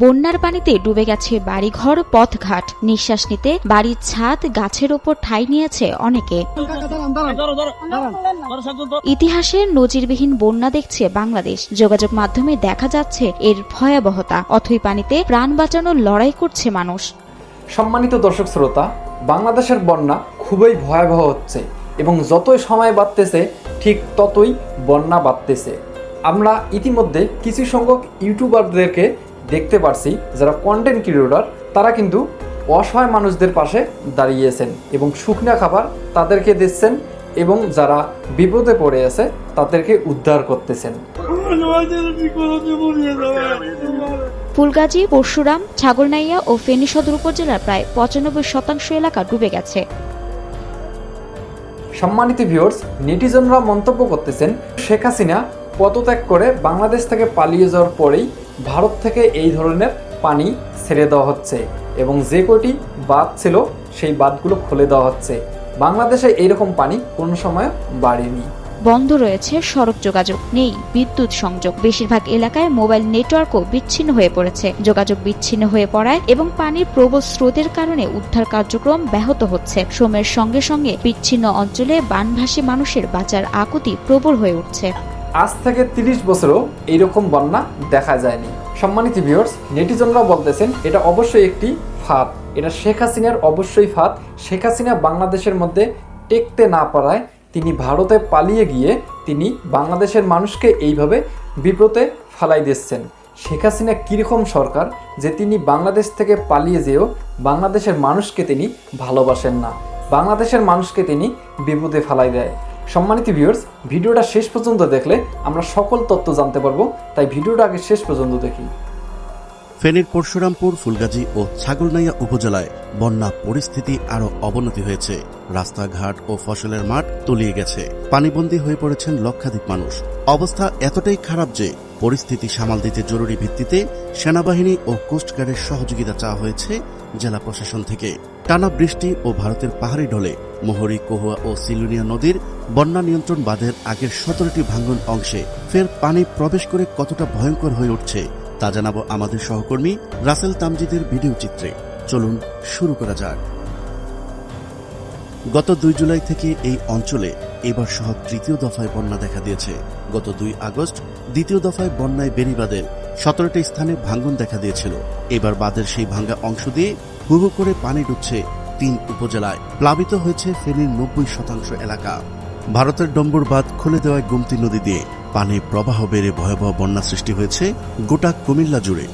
বন্যার পানিতে ডুবে গেছে বাড়িঘর, পথঘাট। নিঃশ্বাস নিতে বাড়ির ছাদ গাছের ওপর ঠাঁই নিয়েছে অনেকে। ইতিহাসের নজিরবিহীন বন্যা দেখছে বাংলাদেশ। যোগাযোগ মাধ্যমে দেখা যাচ্ছে এর ভয়াবহতা। অথই পানিতে প্রাণ বাঁচানোর লড়াই করছে মানুষ। সম্মানিত দর্শক শ্রোতা, বাংলাদেশের বন্যা খুবই ভয়াবহ হচ্ছে এবং যতই সময় বাড়তেছে, ঠিক ততই বন্যা বাড়তেছে। আমরা ইতিমধ্যে কিছু সংখ্যক ইউটিউবারদেরকে দেখতে পারছি যারা কন্টেন্ট ক্রিয়েটর তারা কিন্তু অসহায় মানুষদের পাশে দাঁড়িয়েছেন এবং শুকনা খাবার তাদেরকে দিচ্ছেন এবং যারা বিপদে পড়ে আছে তাদেরকে উদ্ধার করতেছেন। ফুলগাজী পরশুরাম ছাগলনাইয়া ও ফেনী সদর উপজেলার প্রায় পঁচানব্বই শতাংশ এলাকা ডুবে গেছে। সম্মানিত ভিউয়ার্স নেটিজনরা মন্তব্য করতেছেন শেখ হাসিনা পদত্যাগ করে বাংলাদেশ থেকে পালিয়ে যাওয়ার পরেই ভারত থেকে এই ধরনের পানি ছেড়ে দেওয়া হচ্ছে এবং যে কটি বাঁধ ছিল সেই বাঁধগুলো খুলে দেওয়া হচ্ছে। বাংলাদেশে এইরকম পানি কোনো সময় বাড়েনি। বন্ধ রয়েছে সড়ক যোগাযোগ নেই। বিদ্যুৎ সংযোগ বেশিরভাগ এলাকায় মোবাইল নেটওয়ার্কও বিচ্ছিন্ন হয়ে পড়েছে। যোগাযোগ বিচ্ছিন্ন হয়ে পড়ায় এবং পানির প্রবল স্রোতের কারণে উদ্ধার কার্যক্রম ব্যাহত হচ্ছে। সময়ের সঙ্গে সঙ্গে বিচ্ছিন্ন অঞ্চলে বানভাসী মানুষের বাঁচার আকুতি প্রবল হয়ে উঠছে। আজ থেকে তিরিশ বছরও এইরকম বন্যা দেখা যায়নি। সম্মানিত ভিউয়ার্স নেটিজনরা বলতেছেন, এটা অবশ্যই একটি ফাঁদ। এটা শেখ হাসিনার অবশ্যই ফাঁদ। শেখ হাসিনা বাংলাদেশের মধ্যে টেকতে না পারায় তিনি ভারতে পালিয়ে গিয়ে তিনি বাংলাদেশের মানুষকে এইভাবে বিপদে ফালাই দিচ্ছেন। শেখ হাসিনা কীরকম সরকার যে তিনি বাংলাদেশ থেকে পালিয়ে যেও বাংলাদেশের মানুষকে তিনি ভালোবাসেন না। বাংলাদেশের মানুষকে তিনি বিপদে ফালাই দেয়। সম্মানিত ভিউয়ার্স ভিডিওটা শেষ পর্যন্ত দেখলে আমরা সকল তথ্য জানতে পারব, তাই ভিডিওটা আগে শেষ পর্যন্ত দেখি। ফেনীর পরশুরামপুর, ফুলগাজী ও ছাগলনাইয়া উপজেলায় বন্যা পরিস্থিতি আরও অবনতি হয়েছে। রাস্তাঘাট ও ফসলের মাঠ তলিয়ে গেছে। পানিবন্দী হয়ে পড়েছেন লক্ষাধিক মানুষ। অবস্থা এতটাই খারাপ যে পরিস্থিতি সামাল দিতে জরুরি ভিত্তিতে সেনাবাহিনী ও কোস্টগার্ডের সহযোগিতা চাওয়া হয়েছে জেলা প্রশাসন থেকে। টানা বৃষ্টি ও ভারতের পাহাড়ি ঢলে মোহরী, কহুয়া ও সিলুনিয়া নদীর বন্যা নিয়ন্ত্রণ বাঁধের আগের সতেরোটি ভাঙ্গন অংশে ফের পানি প্রবেশ করে কতটা ভয়ঙ্কর হয়ে উঠছে, তা জানাব আমাদের সহকর্মী রাসেল তামজিদের ভিডিও চিত্রে। চলুন শুরু করা যাক। গত দুই জুলাই থেকে এই অঞ্চলে এবার সহ তৃতীয় দফায় বন্যা দেখা দিয়েছে। গত দুই আগস্ট দ্বিতীয় দফায় বন্যায় বেনিবাদের সতেরোটি স্থানে ভাঙ্গন দেখা দিয়েছিল। এবার বাঁধের সেই ভাঙ্গা অংশ দিয়ে হুহু করে পানি ঢুকছে তিন উপজেলায়। প্লাবিত হয়েছে ফেনীর নব্বই শতাংশ এলাকা। ভারতের ডম্বর বাঁধ খুলে দেওয়ায় গুমতি নদী দিয়ে পানির প্রবাহ বেড়ে ভয়াবহ বন্যা সৃষ্টি হয়েছে গোটা কুমিল্লা জুড়ে।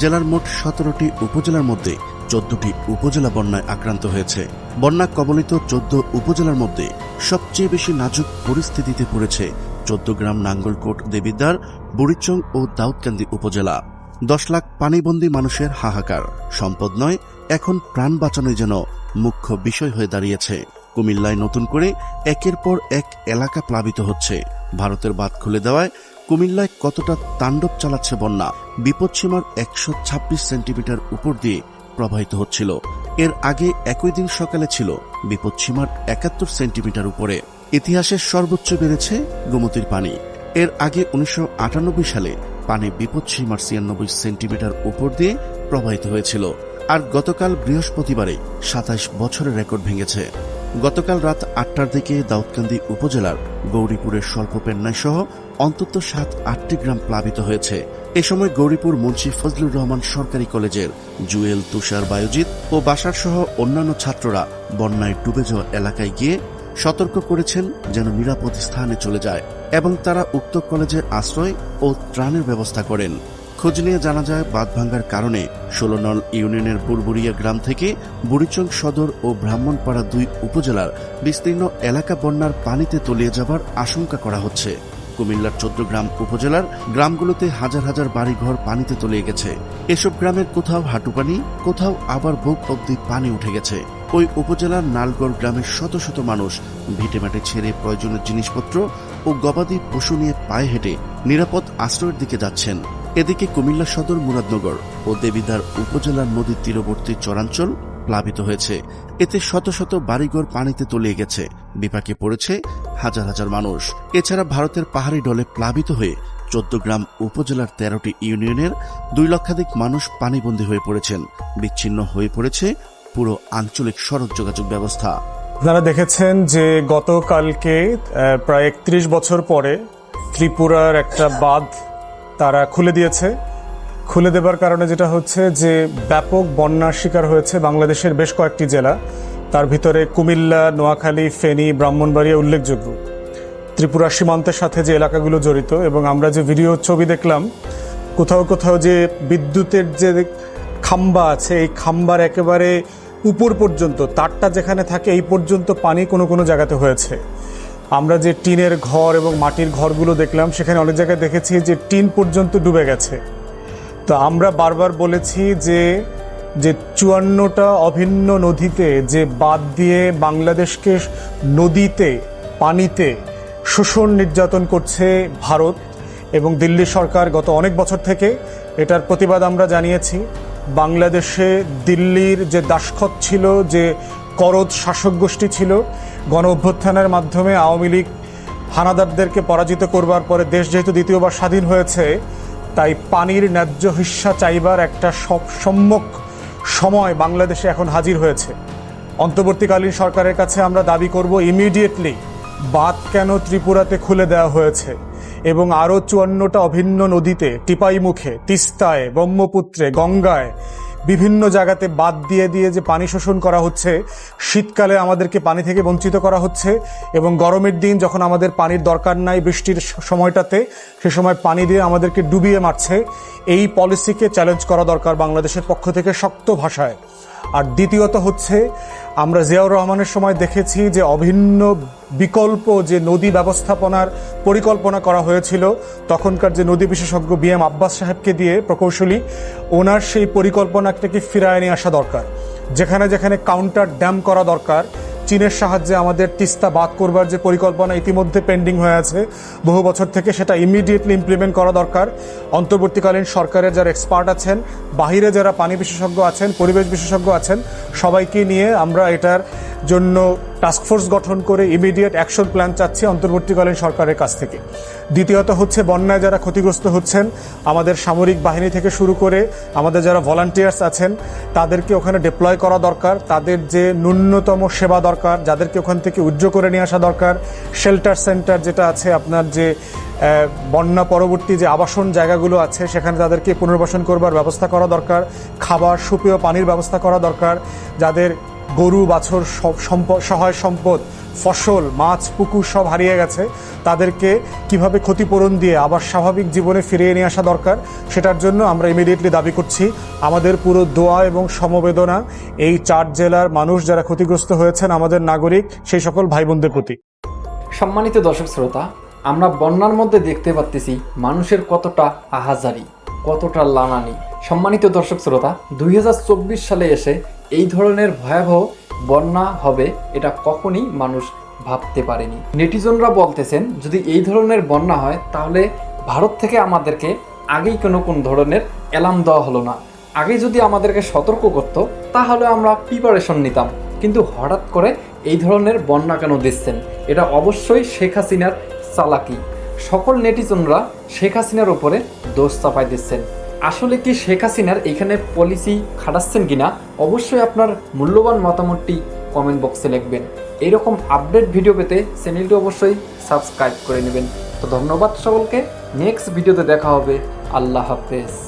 জেলার মোট সতেরোটি উপজেলার মধ্যে চোদ্দটি উপজেলা বন্যায় আক্রান্ত হয়েছে। বন্যা কবলিত চোদ্দ উপজেলার মধ্যে সবচেয়ে বেশি নাজুক পরিস্থিতিতে পড়েছে চোদ্দগ্রাম নাঙ্গলকোট দেবিদ্বার, বুড়িচং ও দাউদকান্দি উপজেলা। দশ লাখ পানিবন্দী মানুষের হাহাকার। সম্পদ নয় এখন প্রাণ বাঁচানোই যেন মুখ্য বিষয় হয়ে দাঁড়িয়েছে। কুমিল্লায় নতুন করে একের পর এক এলাকা প্লাবিত হচ্ছে। ভারতের বাঁধ খুলে দেওয়ায় কুমিল্লায় কতটা তাণ্ডব চালাচ্ছে বন্যা বিপদসীমার একশো ছাব্বিশ সেন্টিমিটার উপর দিয়ে প্রবাহিত হচ্ছিল। এর আগে একই দিন সকালে ছিল বিপদসীমার একাত্তর সেন্টিমিটার উপরে। ইতিহাসের সর্বোচ্চ বেড়েছে গোমতির পানি। এর আগে উনিশশো আটানব্বই সালে পানি বিপদসীমার ছিয়ানব্বই সেন্টিমিটার উপর দিয়ে প্রবাহিত হয়েছিল। আর গতকাল বৃহস্পতিবারে সাতাইশ বছরের রেকর্ড ভেঙেছে। গতকাল রাত আটটার দিকে দাউদকান্দি উপজেলার গৌরীপুরের স্বল্প পেন্নাই সহ অন্তত সাত, আটটি গ্রাম প্লাবিত হয়েছে। এ সময় গৌরীপুর মুন্সি ফজলুর রহমান সরকারি কলেজের জুয়েল তুষার বায়োজিৎ ও বাসার সহ অন্যান্য ছাত্ররা বন্যায় ডুবে যাওয়া এলাকায় গিয়ে সতর্ক করেছেন যেন নিরাপদ স্থানে চলে যায় এবং তারা উক্ত কলেজের আশ্রয় ও ত্রাণের ব্যবস্থা করেন। খোঁজ নিয়ে জানা যায়, বাঁধ ভাঙ্গার কারণে ষোলনল ইউনিয়নের বুরবুরিয়া গ্রাম থেকে বুড়িচং সদর ও ব্রাহ্মণপাড়া দুই উপজেলার বিস্তীর্ণ এলাকা বন্যার পানিতে তলিয়ে যাবার আশঙ্কা করা হচ্ছে। কুমিল্লার চোদ্দ গ্রাম উপজেলার গ্রামগুলোতে হাজার হাজার বাড়িঘর পানিতে তলিয়ে গেছে। এসব গ্রামের কোথাও হাঁটু পানি, কোথাও আবার বুক অব্দি পানি উঠে গেছে। ওই উপজেলার নালগড় গ্রামের শত শত মানুষ ভিটেমাটে ছেড়ে প্রয়োজনীয় জিনিসপত্র ও গবাদি পশু নিয়ে পায়ে হেঁটে নিরাপদ আশ্রয়ের দিকে যাচ্ছেন। এদিকে কুমিল্লা সদর মুরাদনগর ও দেবিদার উপজেলার নদীর তীরবর্তী চরাঞ্চল প্লাবিত হয়েছে। এতে শত শত বাড়িঘর পানিতে তলিয়ে গেছে। বিপাকে পড়েছে হাজার হাজার মানুষ। এছাড়া ভারতের পাহাড়ি ডলে প্লাবিত হয়ে চোদ্দগ্রাম উপজেলার তেরোটি ইউনিয়নের দুই লক্ষাধিক মানুষ পানিবন্দী হয়ে পড়েছেন। বিচ্ছিন্ন হয়ে পড়েছে পুরো আঞ্চলিক সড়ক যোগাযোগ ব্যবস্থা। আপনারা দেখেছেন যে গতকালকে প্রায় একত্রিশ বছর পরে ত্রিপুরার একটা বাঁধ তারা খুলে দিয়েছে। খুলে দেবার কারণে যেটা হচ্ছে যে ব্যাপক বন্যার শিকার হয়েছে বাংলাদেশের বেশ কয়েকটি জেলা। তার ভিতরে কুমিল্লা, নোয়াখালী, ফেনী, ব্রাহ্মণবাড়িয়া উল্লেখযোগ্য। ত্রিপুরা সীমান্তের সাথে যে এলাকাগুলো জড়িত এবং আমরা যে ভিডিও ছবি দেখলাম, কোথাও কোথাও যে বিদ্যুতের যে খাম্বা আছে, এই খাম্বার একেবারে উপর পর্যন্ত, তারটা যেখানে থাকে এই পর্যন্ত পানি কোনো কোনো জায়গাতে হয়েছে। আমরা যে টিনের ঘর এবং মাটির ঘরগুলো দেখলাম, সেখানে অনেক জায়গায় দেখেছি যে টিন পর্যন্ত ডুবে গেছে। তো আমরা বারবার বলেছি যে যে চুয়ান্নটা অভিন্ন নদীতে যে বাদ দিয়ে বাংলাদেশকে নদীতে, পানিতে শোষণ নির্যাতন করছে ভারত এবং দিল্লি সরকার গত অনেক বছর থেকে এটার প্রতিবাদ আমরা জানিয়েছি। বাংলাদেশে দিল্লির যে দাসখত ছিল, যে করদ শাসক গোষ্ঠী ছিল। গণ অভ্যুত্থানের মাধ্যমে আওয়ামী লীগ হানাদারদেরকে পরাজিত করবার পরে দেশ যেহেতু দ্বিতীয়বার স্বাধীন হয়েছে, তাই পানির ন্যায্য হিস্সা চাইবার একটা সম্যক সময় বাংলাদেশে এখন হাজির হয়েছে। অন্তর্বর্তীকালীন সরকারের কাছে আমরা দাবি করব ইমিডিয়েটলি বাঁধ কেন ত্রিপুরাতে খুলে দেওয়া হয়েছে? এবং আরও চুয়ান্নটা অভিন্ন নদীতে টিপাই মুখে তিস্তায় ব্রহ্মপুত্রে গঙ্গায় বিভিন্ন জায়গাতে বাদ দিয়ে দিয়ে যে পানি শোষণ করা হচ্ছে, শীতকালে আমাদেরকে পানি থেকে বঞ্চিত করা হচ্ছে এবং গরমের দিন যখন আমাদের পানির দরকার নাই বৃষ্টির সময়টাতে, সে সময় পানি দিয়ে আমাদেরকে ডুবিয়ে মারছে। এই পলিসিকে চ্যালেঞ্জ করা দরকার বাংলাদেশের পক্ষ থেকে শক্ত ভাষায়। আর দ্বিতীয়ত হচ্ছে আমরা জিয়াউর রহমানের সময় দেখেছি যে অভিন্ন বিকল্প যে নদী ব্যবস্থাপনার পরিকল্পনা করা হয়েছিল, তখনকার যে নদী বিশেষজ্ঞ বি এম আব্বাস সাহেবকে দিয়ে প্রকৌশলী, ওনার সেই পরিকল্পনাটাকে ফিরায় নিয়ে আসা দরকার। যেখানে যেখানে কাউন্টার ড্যাম করা দরকার চীনের সাহায্যে আমাদের তিস্তা বাদ করবার যে পরিকল্পনা ইতিমধ্যে পেন্ডিং হয়ে আছে, বহু বছর থেকে সেটা ইমিডিয়েটলি ইমপ্লিমেন্ট করা দরকার। অন্তর্বর্তীকালীন সরকারের যারা এক্সপার্ট আছেন, বাহিরে যারা পানি বিশেষজ্ঞ আছেন, পরিবেশ বিশেষজ্ঞ আছেন, সবাইকে নিয়ে আমরা এটার জন্য টাস্কফোর্স গঠন করে ইমিডিয়েট অ্যাকশন প্ল্যান চাচ্ছে অন্তর্বর্তীকালীন সরকারের কাছ থেকে। দ্বিতীয়ত হচ্ছে, বন্যায় যারা ক্ষতিগ্রস্ত হচ্ছেন, আমাদের সামরিক বাহিনী থেকে শুরু করে আমাদের যারা ভলান্টিয়ার্স আছেন, তাদেরকে ওখানে ডিপ্লয় করা দরকার। তাদের যে ন্যূনতম সেবা দরকার, যাদেরকে ওখান থেকে উজ্জ্ব করে নিয়ে আসা দরকার। শেল্টার সেন্টার যেটা আছে, আপনার যে বন্যা পরবর্তী যে আবাসন জায়গাগুলো আছে, সেখানে তাদেরকে পুনর্বাসন করবার ব্যবস্থা করা দরকার। খাবার, সুপেয় পানির ব্যবস্থা করা দরকার। যাদের গরু, বাছর, সব সম্পদ সহায় সম্পদ, ফসল, মাছ, পুকুর সব হারিয়ে গেছে। তাদেরকে কীভাবে ক্ষতিপূরণ দিয়ে আবার স্বাভাবিক জীবনে ফিরিয়ে নিয়ে আসা দরকার, সেটার জন্য আমরা ইমিডিয়েটলি দাবি করছি। আমাদের পুরো দোয়া এবং সমবেদনা এই চার জেলার মানুষ যারা ক্ষতিগ্রস্ত হয়েছেন আমাদের নাগরিক, সেই সকল ভাই বোনদের প্রতি। সম্মানিত দর্শক শ্রোতা, আমরা বন্যার মধ্যে দেখতে পাচ্তেছি মানুষের কতটা আহাজারি, কতটা লানানি সম্মানিত দর্শক শ্রোতা, দুই হাজার চব্বিশ সালে এসে এই ধরনের ভয়াবহ বন্যা হবে এটা কখনই মানুষ ভাবতে পারেনি। নেটিজনরা বলতেছেন, যদি এই ধরনের বন্যা হয়, তাহলে ভারত থেকে আমাদেরকে আগেই কোনো কোন ধরনের অ্যালার্ম দেওয়া হলো না। আগে যদি আমাদেরকে সতর্ক করতো, তাহলে আমরা প্রিপারেশন নিতাম। কিন্তু হঠাৎ করে এই ধরনের বন্যা কেন দিচ্ছেন? এটা অবশ্যই শেখ হাসিনার চালাকি। সকল নেটিজনরা শেখ হাসিনার উপরে দোষ চাপাই দিচ্ছেন। আসলে কি শেখ হাসিনার এখানে পলিসি খাটাচ্ছেন কিনা? অবশ্যই আপনার মূল্যবান মতামতটি কমেন্ট বক্সে লিখবেন। এইরকম আপডেট ভিডিও পেতে চ্যানেলটি অবশ্যই সাবস্ক্রাইব করে নেবেন। তো ধন্যবাদ সকলকে। নেক্সট ভিডিওতে দেখা হবে। আল্লাহ হাফেজ।